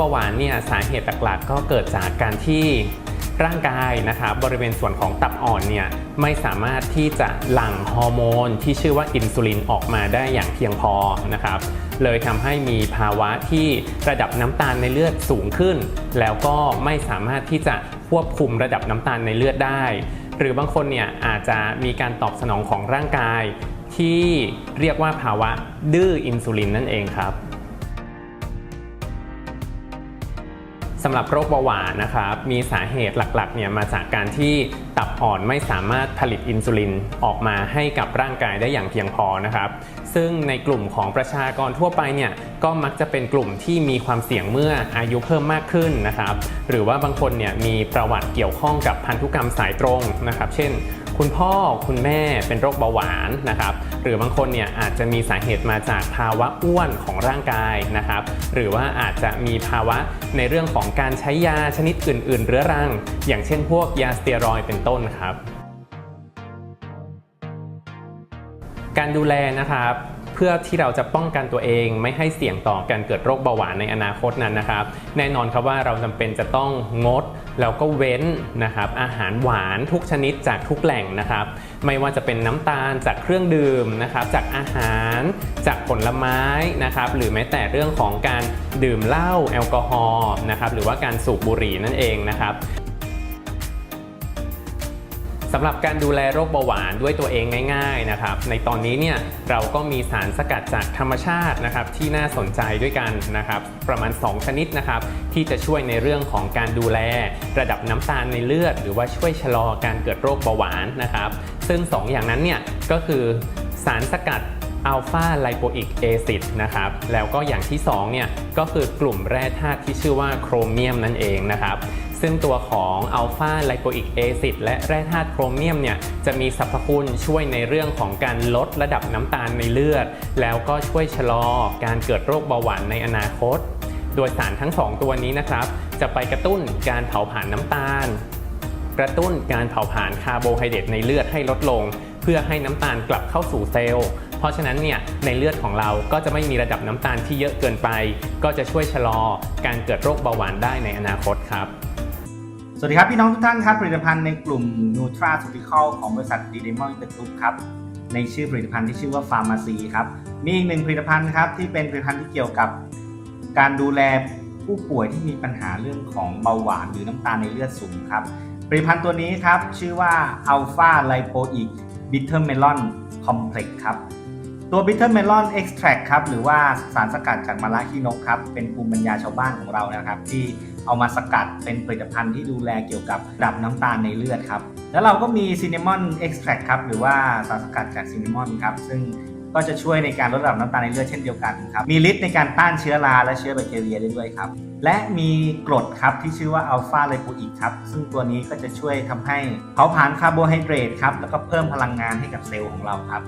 เบาหวานเนี่ยสาเหตุหลักๆก็เกิดจากการที่ร่างกายนะครับบริเวณส่วนของตับอ่อนเนี่ยไม่สามารถที่จะหลั่งฮอร์โมนที่ชื่อว่าอินซูลินออกมาได้อย่างเพียงพอนะครับเลยทำให้มีภาวะที่ระดับน้ำตาลในเลือดสูงขึ้น แล้วก็ไม่สามารถที่จะควบคุมระดับน้ำตาลในเลือดได้ หรือบางคนเนี่ยอาจจะมีการตอบสนองของร่างกาย ที่เรียกว่าภาวะดื้ออินซูลินนั่นเองครับ สำหรับโรคเบาหวานนะครับมีสาเหตุหลักๆเนี่ยมาจากการที่ตับอ่อนไม่สามารถผลิตอินซูลินออกมาให้กับร่างกายได้อย่างเพียงพอนะครับ ซึ่งในกลุ่มของประชากรทั่วไปเนี่ยก็มักจะเป็นกลุ่มที่มีความเสี่ยงเมื่ออายุเพิ่มมากขึ้นนะครับ หรือว่าบางคนเนี่ยมีประวัติเกี่ยวข้องกับพันธุกรรมสายตรงนะครับ เช่น คุณพ่อคุณแม่เป็นโรคเบาหวานนะครับ หรือบางคนเนี่ยอาจจะมีสาเหตุมาจากภาวะอ้วนของร่างกายนะครับหรือว่าอาจจะมีภาวะในเรื่องของการใช้ยาชนิดอื่น ๆ เรื้อรัง อย่างเช่นพวกยาสเตียรอยเป็นต้นครับการดูแลนะครับ พื่อที่เราจะป้องกันตัวเองไม่ให้เสี่ยงต่อการเกิดโรคเบาหวานในอนาคตนั้นนะครับ แน่นอนครับว่าเราจำเป็นจะต้องงดแล้วก็เว้นนะครับอาหารหวานทุกชนิดจากทุกแหล่งนะครับ ไม่ว่าจะเป็นน้ำตาลจากเครื่องดื่มนะครับ จากอาหารจากผลไม้นะครับ หรือแม้แต่เรื่องของการดื่มเหล้าแอลกอฮอล์นะครับหรือว่าการสูบบุหรี่นั่นเองนะครับำหรับการดูแลโรคเบาหวานด้วยตัวเองง่ายๆนะครับ ในตอนนี้เนี่ยเราก็มีสารสกัดจากธรรมชาตินะครับที่น่าสนใจด้วยกันนะครับ ประมาณ 2 ชนิดนะครับที่จะช่วยในเรื่องของการดูแล ระดับน้ำตาลในเลือด หรือว่าช่วยชะลอการเกิดโรคเบาหวานนะครับ ซึ่ง 2 อย่างนั้นเนี่ยก็คือสารสกัด อัลฟาไลโปอิกแอซิดนะครับ แล้วก็อย่างที่2เนี่ยก็คือกลุ่มแร่ธาตุที่ชื่อว่าโครเมียมนั่นเองนะครับ ซึ่งตัวของอัลฟาไลโปอิกแอซิดและแร่ธาตุโครเมียมเนี่ยจะมีสรรพคุณช่วยในเรื่องของการลดระดับน้ำตาลในเลือด แล้วก็ช่วยชะลอการเกิดโรคเบาหวานในอนาคต โดยสารทั้ง 2 ตัวนี้นะครับ จะไปกระตุ้นการเผาผลาญน้ำตาล กระตุ้นการเผาผลาญคาร์โบไฮเดรตในเลือดให้ลดลง เพื่อให้น้ำตาลกลับเข้าสู่เซลล์ เพราะฉะนั้นเนี่ยในเลือดของเราก็จะไม่มีระดับน้ำตาลที่เยอะเกินไป ก็จะช่วยชะลอการเกิดโรคเบาหวานได้ในอนาคตครับสวัสดีครับ พี่น้องทุกท่านครับผลิตภัณฑ์ในกลุ่ม Nutra c e u t i c a l ของบริษัท d d e m o n Inter Group ครับในชื่อผลิตภัณฑ์ที่ชื่อว่า Pharmacy ครับมีอีกหนึ่งผลิตภัณฑ์ครับที่เป็นผลิตภัณฑ์ที่เกี่ยวกับ การดูแลผู้ป่วยที่มีปัญหาเรื่องของเบาหวานหรือน้ำตาลในเลือดสูงครับผลิตภัณฑ์ตัวนี้ครับชื่อว่า Alpha Lipoic Bitter Melon Complex ครับ ตัว Bitter Melon Extract ครับหรือว่าสารสกัดจากมะระขี้นกครับ เป็นภูมิปัญญาชาวบ้านของเรานะครับ ที่เอามาสกัดเป็นผลิตภัณฑ์ที่ดูแลเกี่ยวกับระดับน้ำตาลในเลือดครับ แล้วเราก็มี Cinnamon Extract ครับหรือว่าสารสกัดจากซินนามอนครับซึ่งก็จะช่วยในการลดระดับน้ำตาลในเลือดเช่นเดียวกันครับ มีฤทธิ์ในการต้านเชื้อราและเชื้อแบคทีเรียได้ด้วยครับ และมีกรดครับที่ชื่อว่าอัลฟาไลโปอิกครับ ซึ่งตัวนี้ก็จะช่วยทำให้เผาผลาญคาร์โบไฮเดรตครับ แล้วก็เพิ่มพลังงานให้กับเซลล์ของเราครับ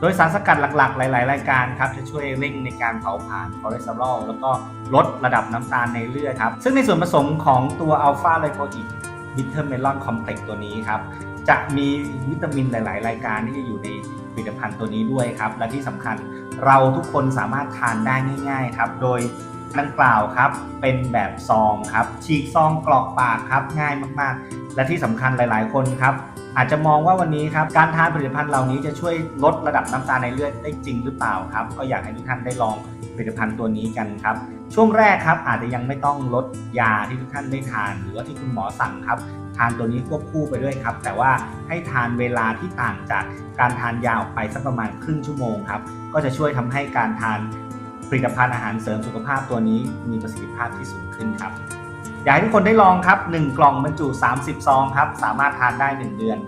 โดยสารสกัดหลักๆ หลาย ๆ รายการครับจะช่วยเร่งในการเผาผลาญคอเลสเตอรอลแล้วก็ลดระดับน้ำตาลในเลือดครับ ซึ่งในส่วนผสมของตัวอัลฟาไลโปอิกบิทเทอร์เมลอนคอมเพล็กตัวนี้ครับ จะมีวิตามินหลาย ๆ รายการที่จะอยู่ในผลิตภัณฑ์ตัวนี้ด้วยครับ และที่สำคัญเราทุกคนสามารถทานได้ง่าย ๆ ครับ โดยดังกล่าวครับเป็นแบบซองครับฉีกซองกรอกปากครับง่ายมากๆ และที่สำคัญหลาย ๆ คนครับ อาจจะมองว่าวันนี้ครับการทานผลิตภัณฑ์เหล่านี้จะช่วยลดระดับน้ำตาลในเลือดได้จริงหรือเปล่าครับ ก็อยากให้ทุกท่านได้ลองผลิตภัณฑ์ตัวนี้กันครับ ช่วงแรกครับอาจจะยังไม่ต้องลดยาที่ทุกท่านได้ทาน หรือว่าที่คุณหมอสั่งครับ ทานตัวนี้ควบคู่ไปด้วยครับ แต่ว่าให้ทานเวลาที่ต่างจากการทานยาออกไปสักประมาณครึ่งชั่วโมงครับก็จะช่วยทำให้การทานผลิตภัณฑ์อาหารเสริมสุขภาพตัวนี้มีประสิทธิภาพที่สูงขึ้นครับ อยากให้ทุกคนได้ลองครับ 1 กล่องบรรจุ30ซองครับ สามารถทานได้ 1 เดือน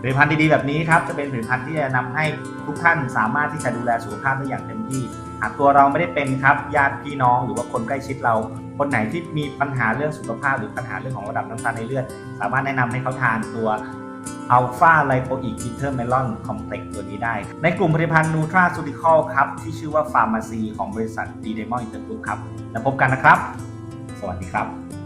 ผลิตภัณฑ์ดีๆแบบนี้ครับจะเป็นผลิตภัณฑ์ที่จะนำให้ทุกท่านสามารถที่จะดูแลสุขภาพได้อย่างเต็มที่หากตัวเราไม่ได้เป็นครับญาติพี่น้องหรือว่าคนใกล้ชิดเรา คนไหนที่มีปัญหาเรื่องสุขภาพหรือปัญหาเรื่องของระดับน้ำตาลในเลือด สามารถแนะนำให้เขาทานตัวอัลฟาไลโปอิกบิเทอร์เมลอนคอมเพล็กตัวนี้ได้ ในกลุ่มผลิตภัณฑ์นูทราซูติคอลครับ ที่ชื่อว่าฟาร์มาซีของบริษัทดีเดมอนอินเตอร์กรุ๊ปครับ แล้วพบกันนะครับ สวัสดีครับ